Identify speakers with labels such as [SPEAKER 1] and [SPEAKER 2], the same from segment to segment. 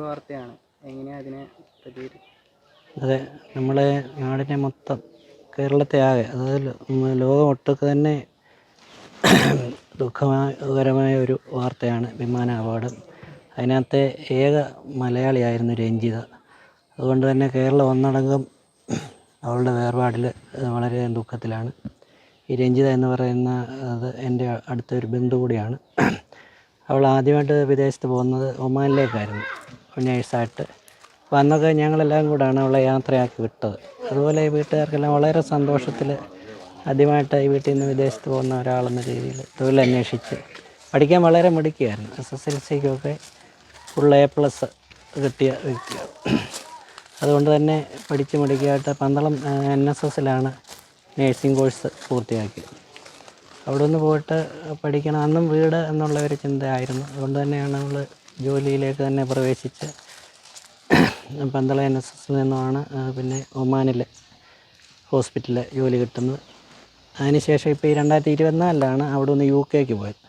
[SPEAKER 1] വാർത്തയാണ് എങ്ങനെയാണ് അതിനെ
[SPEAKER 2] അതെ നമ്മളെ നാടിനെ മൊത്തം കേരളത്തെ ആകെ അതായത് ലോകം ഒട്ടൊക്കെ തന്നെ ദുഃഖകരമായ ഒരു വാർത്തയാണ് വിമാന അപകടം അതിനകത്തെ ഏക മലയാളിയായിരുന്നു രഞ്ജിത. അതുകൊണ്ട് തന്നെ കേരളം ഒന്നടങ്കം അവളുടെ വേർപാടിൽ വളരെ ദുഃഖത്തിലാണ്. ഈ രഞ്ജിത എന്ന് പറയുന്ന അത് എന്റെ അടുത്തൊരു ബന്ധു കൂടിയാണ് അവൾ ആദ്യമായിട്ട് വിദേശത്ത് പോകുന്നത് ഒമാനിലേക്കായിരുന്നു. നേഴ്സായിട്ട്. അന്നൊക്കെ ഞങ്ങളെല്ലാം കൂടാണ് അവളെ യാത്രയാക്കി വിട്ടത്. അതുപോലെ ഈ വീട്ടുകാർക്കെല്ലാം വളരെ സന്തോഷത്തിൽ ആദ്യമായിട്ട് ഈ വീട്ടിൽ നിന്ന് വിദേശത്ത് പോകുന്ന ഒരാളെന്ന രീതിയിൽ തൊഴിലന്വേഷിച്ച് പഠിക്കാൻ വളരെ മിടുക്കിയായിരുന്നു. എസ് എസ് എൽ സിക്കൊക്കെ ഫുൾ എ പ്ലസ് കിട്ടിയ വ്യക്തിയാണ്. അതുകൊണ്ട് തന്നെ പഠിച്ച് മിടുക്കിയായിട്ട് പന്തളം എൻ എസ് എസിലാണ് നേഴ്സിംഗ് കോഴ്സ് പൂർത്തിയാക്കിയത്. അവിടെ നിന്ന് പോയിട്ട് പഠിക്കണം. അന്നും വീട് എന്നുള്ള ഒരു ചിന്തയായിരുന്നു. അതുകൊണ്ട് തന്നെയാണ് നമ്മൾ ജോലിയിലേക്ക് തന്നെ പ്രവേശിച്ച് പന്തള എൻ എസ് എസിൽ നിന്നുമാണ് പിന്നെ ഒമാനിലെ ഹോസ്പിറ്റലിൽ ജോലി കിട്ടുന്നത്. അതിനുശേഷം ഇപ്പോൾ ഈ രണ്ടായിരത്തി ഇരുപത്തിനാലിലാണ് അവിടെ നിന്ന് യു കെക്ക് പോയത്.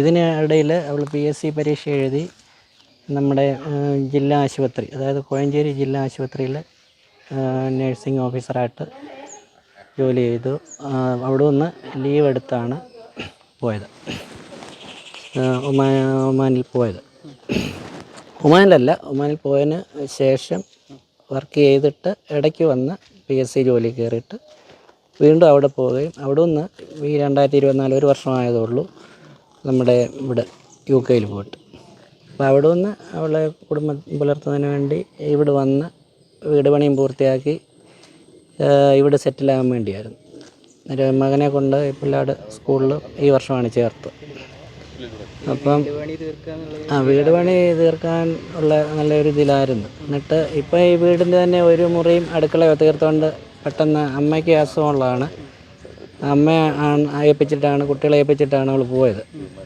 [SPEAKER 2] ഇതിനിടയിൽ അവൾ പി എസ് സി പരീക്ഷ എഴുതി നമ്മുടെ ജില്ലാ ആശുപത്രി അതായത് കോഴഞ്ചേരി ജില്ലാ ആശുപത്രിയിൽ നഴ്സിംഗ് ഓഫീസറായിട്ട് ജോലി ചെയ്തു. അവിടെ നിന്ന് ലീവ് എടുത്താണ് പോയത്. ഒമാ ഒമാനിൽ പോയത്. ഒമാനിലല്ല ഒമാനിൽ പോയതിന് ശേഷം വർക്ക് ചെയ്തിട്ട് ഇടയ്ക്ക് വന്ന് പി എസ് സി ജോലി കയറിയിട്ട് വീണ്ടും അവിടെ പോവുകയും അവിടെ നിന്ന് ഈ രണ്ടായിരത്തി ഇരുപത്തിനാല് ഒരു വർഷമായതേ ഉള്ളൂ നമ്മുടെ ഇവിടെ യു കെയിൽ പോയിട്ട്. അപ്പോൾ അവിടെ നിന്ന് അവളെ കുടുംബം പുലർത്തുന്നതിന് വേണ്ടി ഇവിടെ വന്ന് വീട് പണിയും പൂർത്തിയാക്കി ഇവിടെ സെറ്റിലാകാൻ വേണ്ടിയായിരുന്നു. ഒരു മകനെ കൊണ്ട് പിള്ളേട് സ്കൂളിൽ ഈ വർഷമാണ് ചേർത്ത്. അപ്പം ആ വീട് പണി തീർക്കാൻ ഉള്ള നല്ലൊരു ഇതിലായിരുന്നു. എന്നിട്ട് ഇപ്പം ഈ വീടിന്റെ തന്നെ ഒരു മുറിയും അടുക്കളയോ തീർത്തുകൊണ്ട് പെട്ടെന്ന് അമ്മയ്ക്ക് അസുഖമുള്ളതാണ്. അമ്മ ആണ് ഏൽപ്പിച്ചിട്ടാണ് കുട്ടികളെ അയപ്പിച്ചിട്ടാണ് അവൾ പോയത്.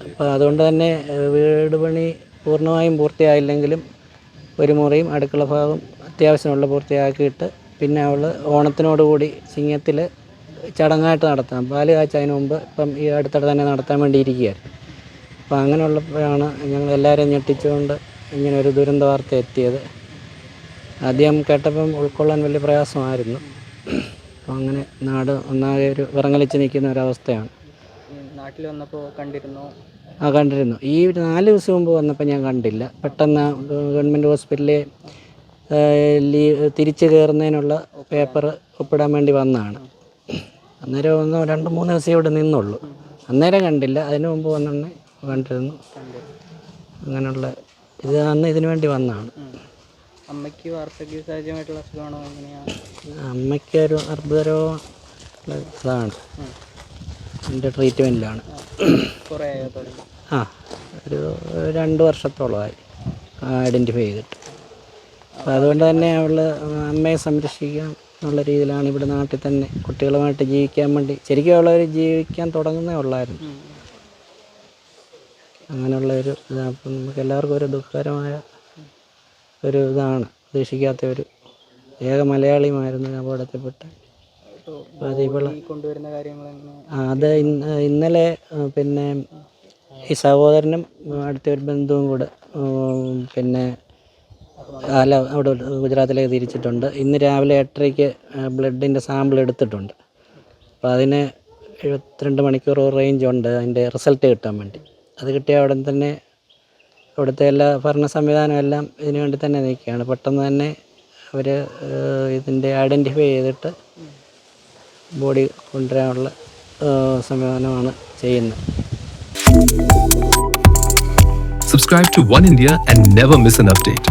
[SPEAKER 2] അപ്പോൾ അതുകൊണ്ട് തന്നെ വീട് പണി പൂർണമായും പൂർത്തിയായില്ലെങ്കിലും ഒരു മുറിയും അടുക്കള ഭാഗം അത്യാവശ്യമുള്ള പൂർത്തിയാക്കിയിട്ട് പിന്നെ അവൾ ഓണത്തിനോടുകൂടി ചിങ്ങത്തിൽ ചടങ്ങായിട്ട് നടത്താം പാൽ കാച്ചതിന് മുമ്പ് ഇപ്പം ഈ അടുത്തിടെ തന്നെ നടത്താൻ വേണ്ടി ഇരിക്കുകയായിരുന്നു അപ്പോൾ അങ്ങനെയുള്ളപ്പോഴാണ് ഞങ്ങൾ എല്ലാവരെയും ഞെട്ടിച്ചുകൊണ്ട് ഇങ്ങനെ ഒരു ദുരന്ത വാർത്ത എത്തിയത്. ആദ്യം കേട്ടപ്പം ഉൾക്കൊള്ളാൻ വലിയ പ്രയാസമായിരുന്നു. അപ്പോൾ അങ്ങനെ നാട് ഒന്നാകെ ഒരു വിറങ്ങലിച്ച് നിൽക്കുന്ന ഒരവസ്ഥയാണ്
[SPEAKER 1] നാട്ടിൽ വന്നപ്പോൾ കണ്ടിരുന്നു.
[SPEAKER 2] ആ കണ്ടിരുന്നു. ഈ ഒരു നാല് ദിവസം മുമ്പ് വന്നപ്പോൾ ഞാൻ കണ്ടില്ല. പെട്ടെന്ന് ഗവൺമെന്റ് ഹോസ്പിറ്റലിൽ ലീവ് തിരിച്ചു കയറുന്നതിനുള്ള പേപ്പർ ഒപ്പിടാൻ വേണ്ടി വന്നതാണ്. അന്നേരം ഒന്ന് രണ്ട് മൂന്ന് ദിവസം ഇവിടെ നിന്നുള്ളൂ. അന്നേരം കണ്ടില്ല. അതിന് മുമ്പ് വന്നെ കണ്ടിരുന്നു. അങ്ങനെയുള്ള ഇത് അന്ന് ഇതിനു വേണ്ടി വന്നതാണ്.
[SPEAKER 1] അമ്മയ്ക്ക് വാർദ്ധക്യ സഹജമായിട്ടുള്ള അസുഖമാണോ എങ്ങനെയാണ്
[SPEAKER 2] അമ്മയ്ക്ക് ഒരു അർബുദരോഗം ഇതാണ്. എന്റെ ട്രീറ്റ്മെന്റിലാണ്
[SPEAKER 1] കുറേ
[SPEAKER 2] ആ ഒരു രണ്ട് വർഷത്തോളമായി ഐഡന്റിഫൈ ചെയ്തിട്ട്. അപ്പോൾ അതുകൊണ്ട് തന്നെ അവൾ അമ്മയെ സംരക്ഷിക്കാം എന്നുള്ള രീതിയിലാണ് ഇവിടെ നാട്ടിൽ തന്നെ കുട്ടികളുമായിട്ട് ജീവിക്കാൻ വേണ്ടി ശരിക്കും അവളൊരു ജീവിക്കാൻ തുടങ്ങുന്നേ ഉള്ളായിരുന്നു. അങ്ങനെയുള്ള ഒരു ഇതാണ് അപ്പം നമുക്ക് എല്ലാവർക്കും ഒരു ദുഃഖകരമായ ഒരു ഇതാണ്. പ്രതീക്ഷിക്കാത്ത ഒരു ഏക മലയാളിയുമായിരുന്നു ഞാൻ അപകടത്തിൽപ്പെട്ട് അത് ഇന്നലെ പിന്നെ ഈ സഹോദരനും അടുത്ത ഒരു ബന്ധുവും കൂടെ പിന്നെ അല്ല അവിടെ ഗുജറാത്തിലേക്ക് തിരിച്ചിട്ടുണ്ട്. ഇന്ന് രാവിലെ എട്ടരയ്ക്ക് ബ്ലഡിന്റെ സാമ്പിൾ എടുത്തിട്ടുണ്ട്. അപ്പോൾ അതിന് എഴുപത്തിരണ്ട് മണിക്കൂർ റേഞ്ച് ഉണ്ട്. അതിന്റെ റിസൾട്ട് കിട്ടാൻ വേണ്ടി. അത് കിട്ടിയ ഉടൻ തന്നെ ഇവിടുത്തെ എല്ലാ ഭരണ സംവിധാനം എല്ലാം ഇതിനു വേണ്ടി തന്നെ നിൽക്കുകയാണ്. പെട്ടെന്ന് തന്നെ അവർ ഇതിന്റെ ഐഡന്റിഫൈ ചെയ്തിട്ട് ബോഡി കൊണ്ടുവരാനുള്ള സംവിധാനമാണ് ചെയ്യുന്നത്.
[SPEAKER 3] Subscribe to One India and never miss an update.